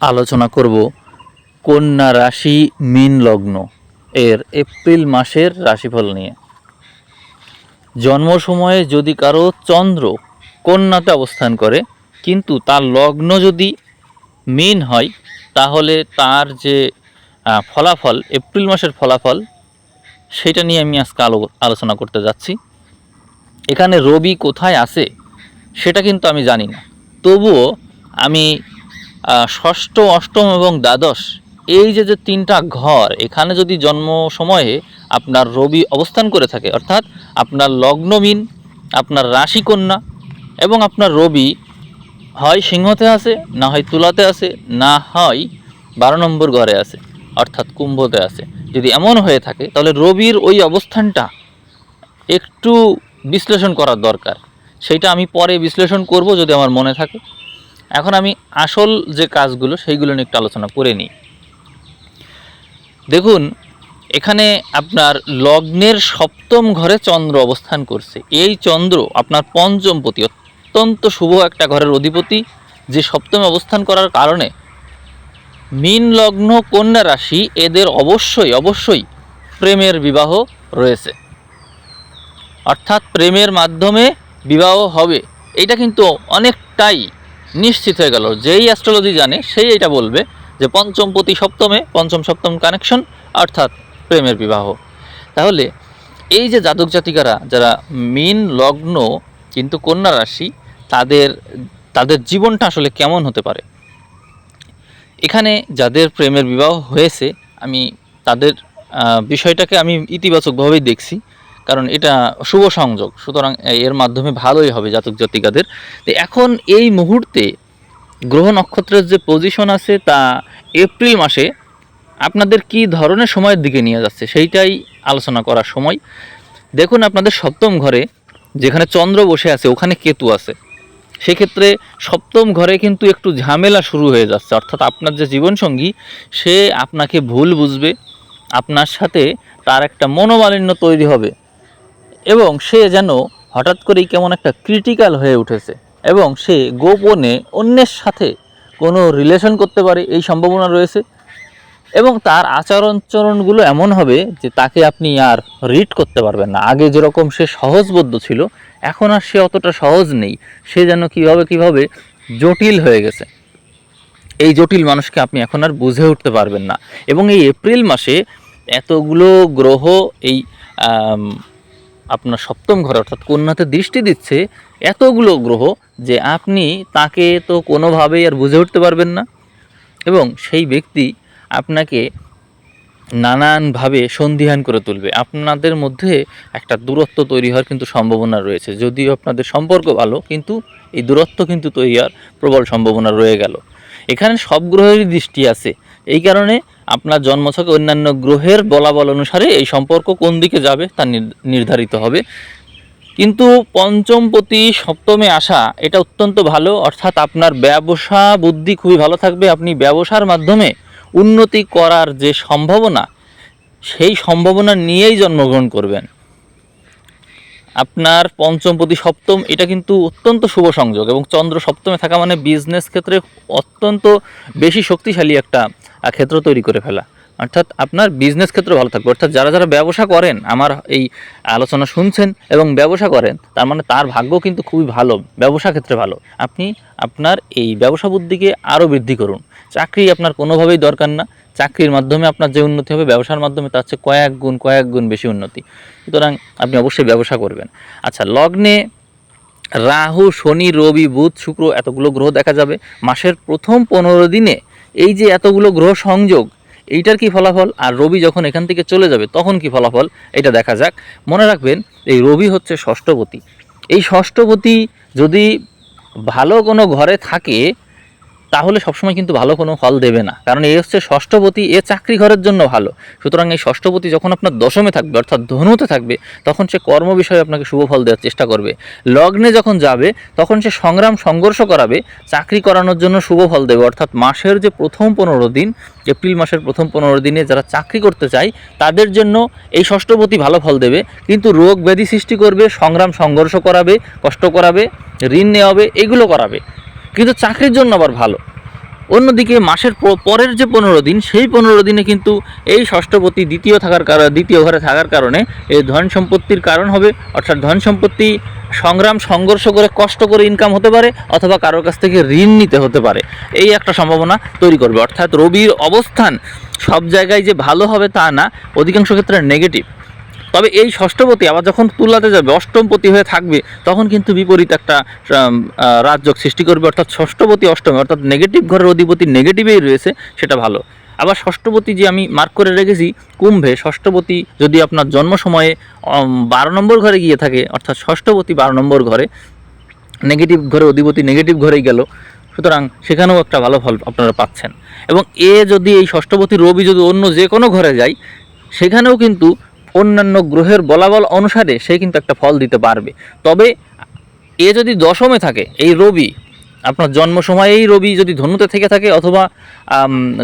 আলোচনা করব কন্যা রাশি মীন লগ্ন এর এপ্রিল মাসের রাশিফল নিয়ে। জন্ম সময়ে যদি কারও চন্দ্র কন্যাতে অবস্থান করে, কিন্তু তার লগ্ন যদি মীন হয়, তাহলে তার যে ফলাফল, এপ্রিল মাসের ফলাফল, সেটা নিয়ে আমি আজকে আলো, আলোচনা করতে যাচ্ছি। এখানে রবি কোথায় আছে, সেটা কিন্তু আমি জানি না। তবুও আমি ষষ্ঠ, অষ্টম এবং দ্বাদশ, এই যে যে তিনটা ঘর, এখানে যদি জন্ম সময়ে আপনার রবি অবস্থান করে থাকে, অর্থাৎ আপনার লগ্নমিন আপনার রাশি কন্যা এবং আপনার রবি, হয় সিংহতে আছে, না হয় তুলাতে আছে, না হয় বারো নম্বর ঘরে আছে, অর্থাৎ কুম্ভতে আছে। যদি এমন হয়ে থাকে, তাহলে রবির ওই অবস্থানটা একটু বিশ্লেষণ করার দরকার। সেইটা আমি পরে বিশ্লেষণ করব যদি আমার মনে থাকে। এখন আমি আসল যে কাজগুলো সেইগুলো নিয়ে একটু আলোচনা করে নিই। দেখুন, এখানে আপনার লগ্নের সপ্তম ঘরে চন্দ্র অবস্থান করছে। এই চন্দ্র আপনার পঞ্চমপতি, অত্যন্ত শুভ একটা ঘরের অধিপতি, যে সপ্তমে অবস্থান করার কারণে মীন, লগ্ন, কন্যা রাশি এদের অবশ্যই অবশ্যই প্রেমের বিবাহ রয়েছে। অর্থাৎ প্রেমের মাধ্যমে বিবাহ হবে। এটা কিন্তু অনেকটাই নিশ্চিত হয়ে গেল। যেই অ্যাস্ট্রোলজি জানে, সেই এটা বলবে যে পঞ্চম প্রতি সপ্তমে পঞ্চম সপ্তম কানেকশন অর্থাৎ প্রেমের বিবাহ। তাহলে এই যে জাতক জাতিকারা, যারা মীন, লগ্ন, কিন্তু কন্যা রাশি, তাদের তাদের জীবনটা আসলে কেমন হতে পারে? এখানে যাদের প্রেমের বিবাহ হয়েছে, আমি তাদের বিষয়টাকে আমি ইতিবাচকভাবেই দেখছি। কারণ এটা শুভ সংযোগ। সুতরাং এর মাধ্যমে ভালোই হবে জাতক জাতিকাদের। তো এখন এই মুহূর্তে গ্রহ নক্ষত্রের যে পজিশন আছে তা এপ্রিল মাসে আপনাদের কি ধরনের সময়ের দিকে নিয়ে যাচ্ছে সেইটাই আলোচনা করার সময়। দেখুন আপনাদের সপ্তম ঘরে যেখানে চন্দ্র বসে আছে, ওখানে কেতু আছে। সেক্ষেত্রে সপ্তম ঘরে কিন্তু একটু ঝামেলা শুরু হয়ে যাচ্ছে। অর্থাৎ আপনার যে জীবনসঙ্গী, সে আপনাকে ভুল বুঝবে। আপনার সাথে তার একটা মনোমালিন্য তৈরি হবে। এবং সে যেন হঠাৎ করেই কেমন একটা ক্রিটিক্যাল হয়ে উঠেছে এবং সে গোপনে অন্যের সাথে কোনো রিলেশন করতে পারে এই সম্ভাবনা রয়েছে এবং তার আচরণচরণগুলো এমন হবে যে তাকে আপনি আর রিড করতে পারবেন না। আগে যেরকম সে সহজবদ্ধ ছিল, এখন আর সে অতটা সহজ নেই। সে যেন কীভাবে কীভাবে জটিল হয়ে গেছে। এই জটিল মানুষকে আপনি এখন আর বুঝে উঠতে পারবেন না। এবং এই এপ্রিল মাসে এতগুলো গ্রহ এই আপনার সপ্তম ঘরে, অর্থাৎ কন্যাতে দৃষ্টি দিচ্ছে এতগুলো গ্রহ যে আপনি তাকে তো কোনোভাবেই আর বুঝে উঠতে পারবেন না। এবং সেই ব্যক্তি আপনাকে নানানভাবে সন্ধিহান করে তুলবে। আপনাদের মধ্যে একটা দূরত্ব তৈরি হওয়ার কিন্তু সম্ভাবনা রয়েছে। যদিও আপনাদের সম্পর্ক ভালো, কিন্তু এই দূরত্ব কিন্তু তৈরি হওয়ার প্রবল সম্ভাবনা রয়ে গেল। এখানে সব গ্রহেরই দৃষ্টি আছে। এই কারণে আপনার জন্ম জন্মছকে অন্যান্য গ্রহের বলাবল অনুসারে এই সম্পর্ক কোন দিকে যাবে তা নির্ধারিত হবে। কিন্তু পঞ্চমপতি সপ্তমে আসা এটা অত্যন্ত ভালো, অর্থাৎ আপনার ব্যবসা বুদ্ধি খুবই ভালো থাকবে। আপনি ব্যবসার মাধ্যমে উন্নতি করার যে সম্ভাবনা, সেই সম্ভাবনা নিয়েই জন্মগ্রহণ করবেন। আপনার পঞ্চমপতি সপ্তম এটা কিন্তু অত্যন্ত শুভ সংযোগ এবং চন্দ্র সপ্তমে থাকা মানে বিজনেস ক্ষেত্রে অত্যন্ত বেশি শক্তিশালী একটা ক্ষেত্র তৈরি করে ফেলা। অর্থাৎ আপনার বিজনেস ক্ষেত্রে ভালো থাকবে। অর্থাৎ যারা যারা ব্যবসা করেন, আমার এই আলোচনা শুনছেন এবং ব্যবসা করেন, তার মানে তার ভাগ্য কিন্তু খুবই ভালো, ব্যবসা ক্ষেত্রে ভালো। আপনি আপনার এই ব্যবসা বুদ্ধিকে আরও বৃদ্ধি করুন। চাকরি আপনার কোনোভাবেই দরকার না। চাকরির মাধ্যমে আপনার যে উন্নতি হবে, ব্যবসার মাধ্যমে তার চেয়ে কয়েক গুণ কয়েক গুণ বেশি উন্নতি। সুতরাং আপনি অবশ্যই ব্যবসা করবেন। আচ্ছা লগ্নে রাহু, শনি, রবি, বুধ, শুক্র এতগুলো গ্রহ দেখা যাবে। মাসের প্রথম পনেরো দিনে এই যে এতগুলো গ্রহ সংযোগ, এইটার কি ফলাফল? আর রবি যখন এখান থেকে চলে যাবে, তখন কি ফলাফল? এটা দেখা যাক। মনে রাখবেন, এই রবি হচ্ছে ষষ্ঠপতি। এই ষষ্ঠপতি যদি ভালো কোনো ঘরে থাকে তাহলে সবসময় কিন্তু ভালো কোনো ফল দেবে না। কারণ এ হচ্ছে ষষ্ঠপতি, এ চাকরি ঘরের জন্য ভালো। সুতরাং এই ষষ্ঠপতি যখন আপনার দশমে থাকবে, অর্থাৎ ধনুতে থাকবে, তখন সে কর্ম বিষয়ে আপনাকে শুভ ফল দেওয়ার চেষ্টা করবে। লগ্নে যখন যাবে, তখন সে সংগ্রাম, সংঘর্ষ করাবে, চাকরি করানোর জন্য শুভ ফল দেবে। অর্থাৎ মাসের যে প্রথম পনেরো দিন, এপ্রিল মাসের প্রথম পনেরো দিনে যারা চাকরি করতে চায়, তাদের জন্য এই ষষ্ঠপতি ভালো ফল দেবে। কিন্তু রোগ ব্যাধি সৃষ্টি করবে, সংগ্রাম, সংঘর্ষ করাবে, কষ্ট করাবে, ঋণ নেওয়াবে, এগুলো করাবে। কিন্তু চাকরির জন্য আবার ভালো। অন্যদিকে মাসের পরের যে পনেরো দিন, সেই পনেরো দিনে কিন্তু এই ষষ্ঠপতি দ্বিতীয় থাকার কারণে দ্বিতীয় ঘরে থাকার কারণে এই ধন সম্পত্তির কারণ হবে। অর্থাৎ ধন সম্পত্তি সংগ্রাম, সংঘর্ষ করে কষ্ট করে ইনকাম হতে পারে অথবা কারোর কাছ থেকে ঋণ নিতে হতে পারে। এই একটা সম্ভাবনা তৈরি করবে। অর্থাৎ রবির অবস্থান সব জায়গায় যে ভালো হবে তা না, অধিকাংশ ক্ষেত্রে নেগেটিভ তবে এই ষষ্ঠপতি আবার যখন তুলাতে যাবে অষ্টমপতি হয়ে থাকবে, তখন কিন্তু বিপরীত একটা রাজযোগ সৃষ্টি করবে। অর্থাৎ ষষ্ঠপতি অষ্টমে, অর্থাৎ নেগেটিভ ঘরের অধিপতি নেগেটিভেই রয়েছে, সেটা ভালো। আবার ষষ্ঠপতি যে আমি মার্ক করে রেখেছি, কুম্ভে ষষ্ঠপতি যদি আপনার জন্ম সময়ে বারো নম্বর ঘরে গিয়ে থাকে, অর্থাৎ ষষ্ঠপতি বারো নম্বর ঘরে নেগেটিভ ঘরে অধিপতি নেগেটিভ ঘরেই গেল, সুতরাং সেখানেও একটা ভালো ফল আপনারা পাচ্ছেন। এবং এ যদি এই ষষ্ঠপতি রবি যদি অন্য যে কোনো ঘরে যায়, সেখানেও কিন্তু অন্যান্য গ্রহের বলাবল অনুসারে সে কিন্তু একটা ফল দিতে পারবে। তবে এ যদি দশমে থাকে, এই রবি, আপনার জন্ম সময়েই রবি যদি ধনুতে থেকে থাকে অথবা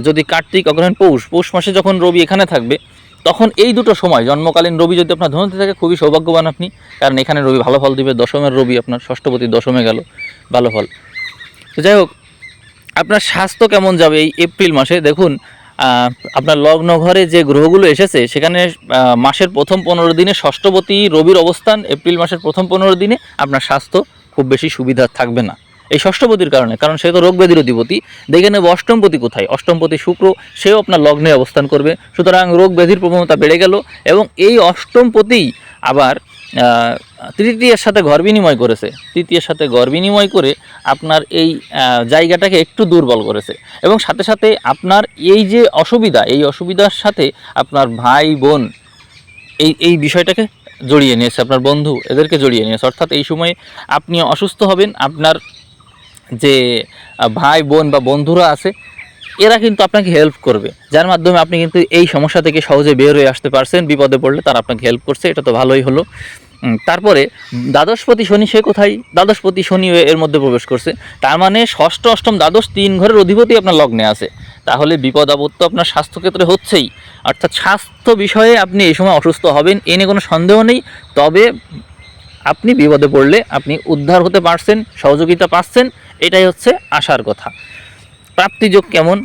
যদি কার্তিক অগ্রহণ পৌষ পৌষ মাসে যখন রবি এখানে থাকবে, তখন এই দুটো সময়, জন্মকালীন রবি যদি আপনার ধনুতে থাকে, খুবই সৌভাগ্যবান আপনি, কারণ এখানে রবি ভালো ফল দিবে, দশমের রবি আপনার ষষ্ঠপতি দশমে গেল, ভালো ফল। তো যাই হোক, আপনার স্বাস্থ্য কেমন যাবে এই এপ্রিল মাসে? দেখুন আপনার লগ্ন ঘরে যে গ্রহগুলো এসেছে, সেখানে মাসের প্রথম পনেরো দিনে ষষ্ঠপতি রবির অবস্থান, এপ্রিল মাসের প্রথম পনেরো দিনে আপনার স্বাস্থ্য খুব বেশি সুবিধা থাকবে না। এই ষষ্ঠপতির কারণে, কারণ সে তো রোগ ব্যাধির অধিপতি। দেখে নেব অষ্টমপতি কোথায়? অষ্টমপতি শুক্র, সেও আপনার লগ্নে অবস্থান করবে। সুতরাং রোগ ব্যাধির প্রবণতা বেড়ে গেল এবং এই অষ্টমপতি আবার তৃতীয়ের সাথে ঘর বিনিময় করেছে। তৃতীয়ের সাথে ঘর বিনিময় করে আপনার এই জায়গাটাকে একটু দুর্বল করেছে। এবং সাথে সাথে আপনার এই যে অসুবিধা, এই অসুবিধার সাথে আপনার ভাই, বোন এই এই বিষয়টাকে জড়িয়ে নিয়েছে, আপনার বন্ধু এদেরকে জড়িয়ে নিয়েছে। অর্থাৎ এই সময়ে আপনি অসুস্থ হবেন, আপনার যে ভাই, বোন বা বন্ধুরা আছে এরা কিন্তু আপনাকে হেল্প করবে। যার মাধ্যমে আপনি কিন্তু এই সমস্যা থেকে সহজে বের হয়ে আসতে পারছেন, বিপদে পড়লে তারা আপনাকে হেল্প করছে, এটা তো ভালোই হলো। তারপরে, দ্বাদশপতি শনি, সে কোথায়? দ্বাদশপতি শনি এর মধ্যে প্রবেশ করছে। তার মানে ষষ্ঠ, অষ্টম, দ্বাদশ তিন ঘরের অধিপতি আপনার লগ্নে আছে। তাহলে বিপদ আপদ তো আপনার স্বাস্থ্যক্ষেত্রে হচ্ছেই। অর্থাৎ স্বাস্থ্য বিষয়ে আপনি এই সময় অসুস্থ হবেন, এ নিয়ে কোনো সন্দেহ নেই। তবে আপনি বিপদে পড়লে আপনি উদ্ধার হতে পারছেন, সহযোগিতা পাচ্ছেন, এটাই হচ্ছে আশার কথা। প্রাপ্তিযোগ কেমন?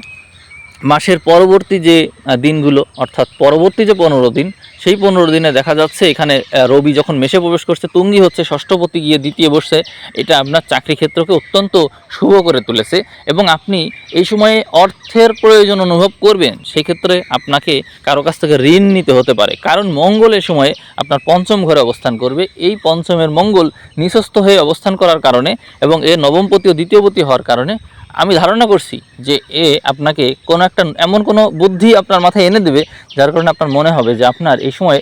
মাসের পরবর্তী যে দিনগুলো, অর্থাৎ পরবর্তী যে পনেরো দিন, সেই পনেরো দিনে দেখা যাচ্ছে এখানে রবি যখন মেশে প্রবেশ করছে, তুঙ্গি হচ্ছে ষষ্ঠপতি গিয়ে দ্বিতীয় বসছে। এটা আপনার চাকরি ক্ষেত্রকে অত্যন্ত শুভ করে তুলেছে এবং আপনি এই সময়ে অর্থের প্রয়োজন অনুভব করবেন। সেই ক্ষেত্রে আপনাকে কারও কাছ থেকে ঋণ নিতে হতে পারে। কারণ মঙ্গল এই সময়ে আপনার পঞ্চম ঘরে অবস্থান করবে। এই পঞ্চমের মঙ্গল নিঃস্বস্থ হয়ে অবস্থান করার কারণে এবং এর নবমপতি ও দ্বিতীয়পতি হওয়ার কারণে আমি ধারণা করছি যে এ আপনাকে কোনো একটা এমন কোনো বুদ্ধি আপনার মাথায় এনে দেবে, যার কারণে আপনার মনে হবে যে আপনার এই সময়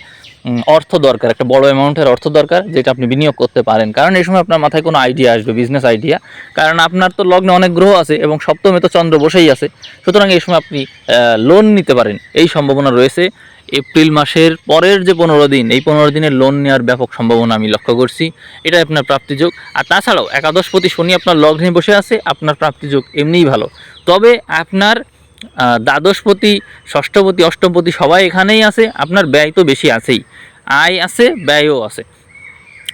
অর্থ দরকার, একটা বড় অ্যামাউন্টের অর্থ দরকার, যেটা আপনি বিনিয়োগ করতে পারেন। কারণ এই সময় আপনার মাথায় কোনো আইডিয়া আসবে বিজনেস আইডিয়া কারণ আপনার তো লগ্নে অনেক গ্রহ আছে এবং সপ্তমে তো চন্দ্র বসেই আছে। সুতরাং এই সময় আপনি লোন নিতে পারেন। এই সম্ভাবনা রয়েছে। এপ্রিল মাসের পরের যে পনেরো দিন, এই পনেরো দিনের লোন নেওয়ার ব্যাপক সম্ভাবনা আমি লক্ষ্য করছি। এটা আপনার প্রাপ্তিযোগ। আর তাছাড়াও একাদশপতি শনি আপনার লগ্নে বসে আছে, আপনার প্রাপ্তিযোগ এমনিই ভালো। তবে আপনার দ্বাদশপতি ষষ্ঠপতি অষ্টমপতি সবাই এখানেই আছে, আপনার ব্যয় তো বেশি আছেই। আয় আছে, ব্যয়ও আছে।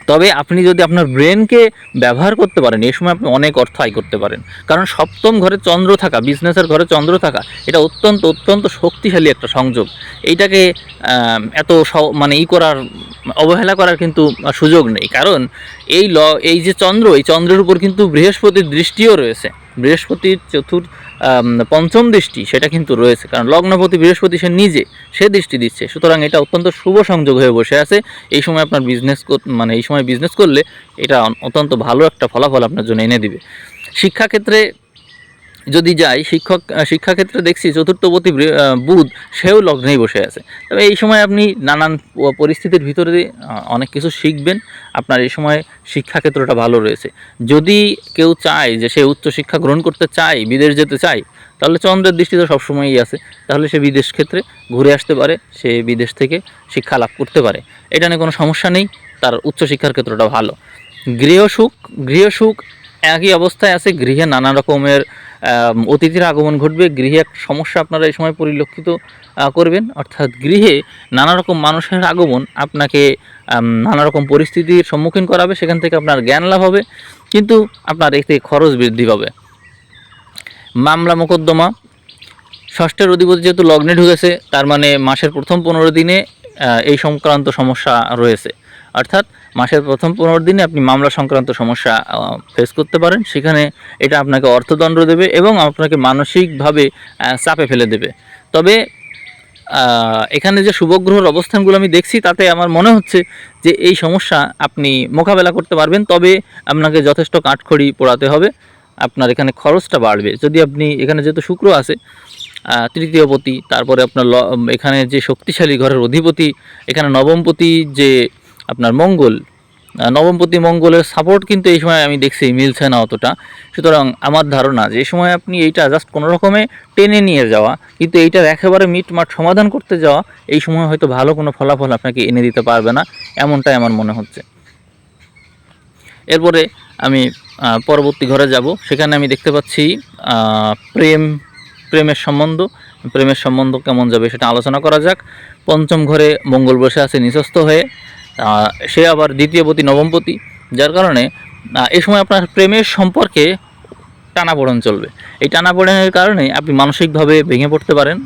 তবে আপনি যদি আপনার ব্রেনকে ব্যবহার করতে পারেন, এই সময় আপনি অনেক অর্থ আয় করতে পারেন। কারণ সপ্তম ঘরে চন্দ্র থাকা বিজনেসের ঘরে চন্দ্র থাকা, এটা অত্যন্ত অত্যন্ত শক্তিশালী একটা সংযোগ। এইটাকে এত মানে ই করার, অবহেলা করার কিন্তু সুযোগ নেই। কারণ এই ল, এই যে চন্দ্র, এই চন্দ্রের উপর কিন্তু বৃহস্পতির দৃষ্টিও রয়েছে। বৃহস্পতির চতুর্থ পঞ্চম দৃষ্টি, সেটা কিন্তু রয়েছে। কারণ লগ্নপতি বৃহস্পতি, সে নিজে, সে দৃষ্টি দিচ্ছে। সুতরাং এটা অত্যন্ত শুভ সংযোগ হয়ে বসে আছে। এই সময় আপনার বিজনেস মানে এই সময় বিজনেস করলে এটা অত্যন্ত ভালো একটা ফলাফল আপনার জন্য এনে দিবে। শিক্ষাক্ষেত্রে যদি যাই, শিক্ষক শিক্ষাক্ষেত্রে দেখছি চতুর্থপতি বুধ, সেও লগ্নেই বসে আছে। তবে এই সময় আপনি নানান পরিস্থিতির ভিতরে অনেক কিছু শিখবেন। আপনার এই সময় শিক্ষাক্ষেত্রটা ভালো রয়েছে। যদি কেউ চায় যে সে উচ্চশিক্ষা গ্রহণ করতে চায়, বিদেশ যেতে চায়, তাহলে চন্দ্রের দৃষ্টি তো সবসময়ই আছে। তাহলে সে বিদেশ ক্ষেত্রে ঘুরে আসতে পারে, সে বিদেশ থেকে শিক্ষা লাভ করতে পারে। এটা নিয়ে কোনো সমস্যা নেই, তার উচ্চশিক্ষার ক্ষেত্রটা ভালো। গৃহসুখ গৃহসুখ একই অবস্থায় আছে, গৃহে নানা রকমের অতিথির আগমন ঘটবে। গৃহে এক সমস্যা আপনারা এই সময় পরিলক্ষিত করবেন। অর্থাৎ গৃহে নানা রকম মানুষের আগমন আপনাকে নানা রকম পরিস্থিতির সম্মুখীন করাবে। সেখান থেকে আপনার জ্ঞান লাভ হবে, কিন্তু আপনার এতে খরচ বৃদ্ধি পাবে। মামলা মোকদ্দমা। ষষ্ঠের অধিপতি যেহেতু লগ্নে ঢুকেছে, তার মানে মাসের প্রথম পনেরো দিনে এই সংক্রান্ত সমস্যা রয়েছে। অর্থাৎ মাসের প্রথম পনেরো দিনে আপনি মামলা সংক্রান্ত সমস্যা ফেস করতে পারেন। সেখানে এটা আপনাকে অর্থদণ্ড দেবে এবং আপনাকে মানসিকভাবে চাপে ফেলে দেবে। তবে এখানে যে শুভগ্রহর অবস্থানগুলো আমি দেখছি, তাতে আমার মনে হচ্ছে যে এই সমস্যা আপনি মোকাবেলা করতে পারবেন, তবে আপনাকে যথেষ্ট কাঠখড়ি পোড়াতে হবে। আপনার এখানে খরচটা বাড়বে। যদি আপনি, এখানে যেহেতু শুক্র আছে তৃতীয়পতি তারপরে আপনার এখানে যে শক্তিশালী ঘরের অধিপতি, এখানে নবমপতি যে আপনার মঙ্গল নবমপতি মঙ্গলের সাপোর্ট কিন্তু এই সময় আমি দেখছি মিলছে না অতটা। সুতরাং আমার ধারণা যে সময় আপনি এইটা জাস্ট কোনো রকমে টেনে নিয়ে যাওয়া, কিন্তু এইটার একেবারে মিটমাট সমাধান করতে যাওয়া, এই সময় হয়তো ভালো কোনো ফলাফল আপনাকে এনে দিতে পারবে না, এমনটাই আমার মনে হচ্ছে। এরপরে আমি পরবর্তী ঘরে যাব। সেখানে আমি দেখতে পাচ্ছি প্রেম, প্রেমের সম্বন্ধ। প্রেমের সম্বন্ধ কেমন যাবে সেটা আলোচনা করা যাক। পঞ্চম ঘরে মঙ্গল বসে আছে নিঃস্বস্ত হয়ে। সে আবার দ্বিতীয়পতি নবমপতি যার কারণে এই সময় আপনার প্রেমের সম্পর্কে টানাপোড়েন চলবে। এই টানাপোড়েনের কারণে আপনি মানসিকভাবে ভেঙে পড়তে পারেন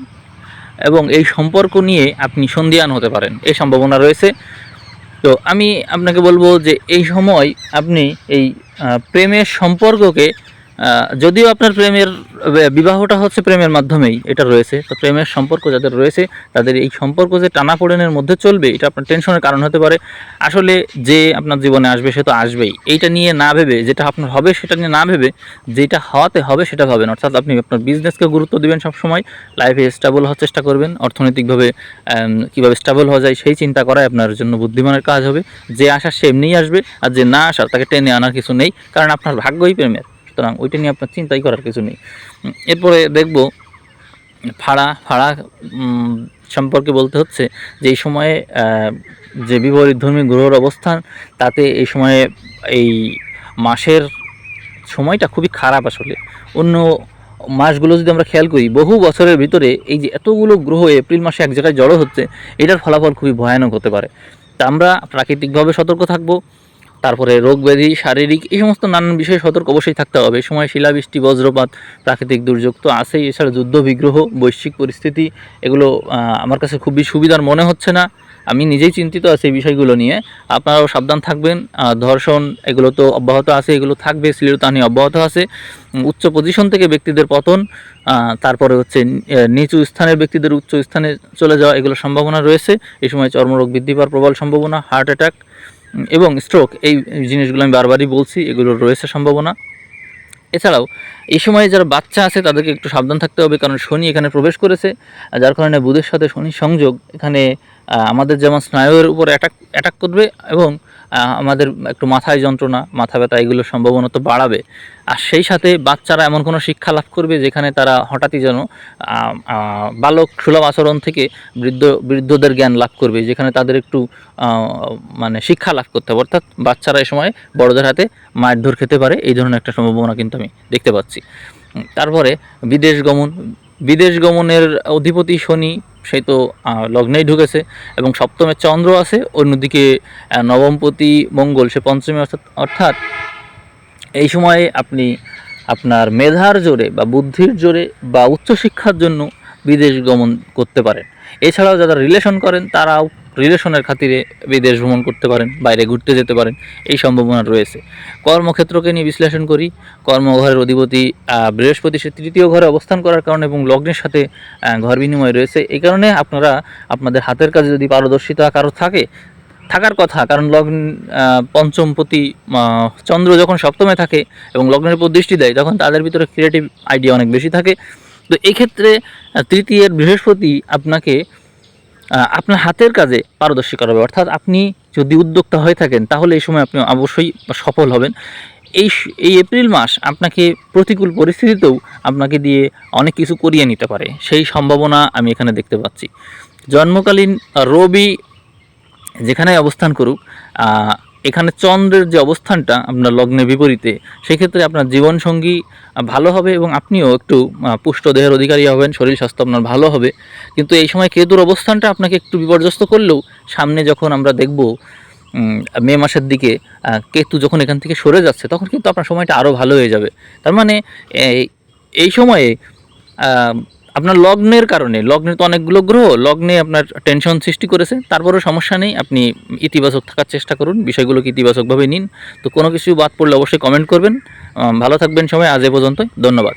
এবং এই সম্পর্ক নিয়ে আপনি সন্ধিয়ান হতে পারেন। এই সম্ভাবনা রয়েছে। তো আমি আপনাকে বলব যে এই সময় আপনি এই প্রেমের সম্পর্ককে যদিও আপনার প্রেমের বিবাহটা হচ্ছে প্রেমের মাধ্যমেই এটা রয়েছে। তো প্রেমের সম্পর্ক যাদের রয়েছে, তাদের এই সম্পর্ক যে টানাপোড়েনের মধ্যে চলবে, এটা আপনার টেনশনের কারণ হতে পারে। আসলে যে আপনার জীবনে আসবে, সে তো আসবেই। এইটা নিয়ে না ভেবে, যেটা আপনার হবে, সেটা নিয়ে না ভেবে, যেটা হওয়াতে হবে, সেটা ভাবেন অর্থাৎ আপনি আপনার বিজনেসকে গুরুত্ব দিবেন সবসময়। লাইফে স্টেবল হওয়ার চেষ্টা করবেন। অর্থনৈতিকভাবে কীভাবে স্টেবল হওয়া যায়, সেই চিন্তা করাই আপনার জন্য বুদ্ধিমানের কাজ হবে। যে আসার, সে এমনিই আসবে। আর যে না আসার, তাকে টেনে আনার কিছু নেই। কারণ আপনার ভাগ্যই প্রেমের। সুতরাং ওইটা নিয়ে আপনার চিন্তাই করার কিছু নেই। এরপরে দেখব ফাড়া ফাড়া সম্পর্কে বলতে হচ্ছে যে এই সময়ে যে বিপরীত ধর্মী গ্রহর অবস্থান, তাতে এই সময়ে এই মাসের সময়টা খুবই খারাপ আসলে। অন্য মাসগুলো যদি আমরা খেয়াল করি, বহু বছরের ভিতরে এই যে এতগুলো গ্রহ এপ্রিল মাসে এক জায়গায় জড়ো হচ্ছে, এটার ফলাফল খুবই ভয়ানক হতে পারে। তা আমরা প্রাকৃতিকভাবে সতর্ক থাকব তারপরে রোগ ব্যাধি, শারীরিক এই সমস্ত নানান বিষয়ে সতর্ক অবশ্যই থাকতে হবে। এই সময় শিলাবৃষ্টি বজ্রপাত, প্রাকৃতিক দুর্যোগ তো আছেই। এছাড়া যুদ্ধ, বিগ্রহ, বৈশ্বিক পরিস্থিতি, এগুলো আমার কাছে খুবই সুবিধার মনে হচ্ছে না। আমি নিজেই চিন্তিত আছি এই বিষয়গুলো নিয়ে। আপনারাও সাবধান থাকবেন। ধর্ষণ, এগুলো তো অব্যাহত আছে, এগুলো থাকবে, শ্লীলতাহানি অব্যাহত আছে। উচ্চ পজিশন থেকে ব্যক্তিদের পতন তারপরে হচ্ছে নিচু স্থানের ব্যক্তিদের উচ্চ স্থানে চলে যাওয়া, এগুলো সম্ভাবনা রয়েছে। এই সময় চর্মরোগ বৃদ্ধি পাওয়ার প্রবল সম্ভাবনা, হার্ট অ্যাটাক এবং স্ট্রোক এই জিনিসগুলো আমি বারবারই বলছি এগুলো রয়েছে সম্ভাবনা। এছাড়াও, এই সময়ে যারা বাচ্চা আছে, তাদেরকে একটু সাবধান থাকতে হবে, কারণ শনি এখানে প্রবেশ করেছে। যার কারণে বুধের সাথে শনি সংযোগ, এখানে আমাদের যেমন স্নায়ুর উপর অ্যাটাক অ্যাটাক করবে এবং আমাদের একটু মাথায় যন্ত্রণা, মাথা ব্যথা এগুলোর সম্ভাবনা তো বাড়াবে। আর সেই সাথে বাচ্চারা এমন কোনো শিক্ষা লাভ করবে যেখানে তারা হঠাৎই যেন বালক সুলভ আচরণ থেকে বৃদ্ধ, বৃদ্ধদের জ্ঞান লাভ করবে, যেখানে তাদের একটু মানে শিক্ষা লাভ করতে হবে। অর্থাৎ বাচ্চারা এ সময় বড়দের হাতে মায়ের ধর খেতে পারে, এই ধরনের একটা সম্ভাবনা কিন্তু আমি দেখতে পাচ্ছি। তারপরে বিদেশ গমন, বিদেশ গমনের অধিপতি শনি সেই তো লগ্নেই ঢুকেছে এবং সপ্তমে চন্দ্র আছে, অন্যদিকে নবমপতি মঙ্গল, সে পঞ্চমী অর্থাৎ অর্থাৎ এই সময়ে আপনি আপনার মেধার জোরে বা বুদ্ধির জোরে বা উচ্চশিক্ষার জন্য বিদেশ গমন করতে পারেন। এছাড়াও যারা রিলেশন করেন, তারাও রিলেশনের খাতিরে বিদেশ ভ্রমণ করতে পারেন বাইরে ঘুরতে যেতে পারেন এই সম্ভাবনা রয়েছে। কর্মক্ষেত্রকে নিয়ে বিশ্লেষণ করি। কর্মঘরের অধিপতি বৃহস্পতি সে তৃতীয় ঘরে অবস্থান করার কারণে এবং লগ্নের সাথে ঘর বিনিময় রয়েছে। এই কারণে আপনারা আপনাদের হাতের কাজে যদি পারদর্শিতা কারও থাকে থাকার কথা কারণ লগ্ন আহ, পঞ্চমপতি চন্দ্র যখন সপ্তমে থাকে এবং লগ্নের উপর দৃষ্টি দেয় তখন তাদের ভিতরে ক্রিয়েটিভ আইডিয়া অনেক বেশি থাকে। তো এই ক্ষেত্রে তৃতীয়ের বৃহস্পতি আপনাকে আপনার হাতের কাজে পারদর্শী করাবে অর্থাৎ আপনি যদি উদ্যোক্তা হয়ে থাকেন, তাহলে এই সময় আপনি অবশ্যই সফল হবেন। এই এই এপ্রিল মাস আপনাকে প্রতিকূল পরিস্থিতিতেও আপনাকে দিয়ে অনেক কিছু করিয়ে নিতে পারে। সেই সম্ভাবনা আমি এখানে দেখতে পাচ্ছি। জন্মকালীন রবি যেখানে অবস্থান করুক এখানে চন্দ্রের যে অবস্থানটা আপনার লগ্নের বিপরীতে, সেক্ষেত্রে আপনার জীবনসঙ্গী ভালো হবে এবং আপনিও একটু পুষ্ট দেহের অধিকারী হবেন, শরীর স্বাস্থ্য আপনার ভালো হবে। কিন্তু এই সময় কেতুর অবস্থানটা আপনাকে একটু বিপর্যস্ত করলেও, সামনে যখন আমরা দেখব মে মাসের দিকে কেতু যখন এখান থেকে সরে যাচ্ছে, তখন কিন্তু আপনার সময়টা আরও ভালো হয়ে যাবে। তার মানে এই সময়ে আপনার লগ্নের কারণে, লগ্নে তো অনেকগুলো গ্রহ, লগ্নে আপনার টেনশন সৃষ্টি করেছে, তারপরেও সমস্যা নেই, আপনি ইতিবাচক থাকার চেষ্টা করুন, বিষয়গুলোকে ইতিবাচকভাবে নিন। তো কোনো কিছু বাদ পড়লে অবশ্যই কমেন্ট করবেন। ভালো থাকবেন সবাই, আজ এ পর্যন্তই, ধন্যবাদ।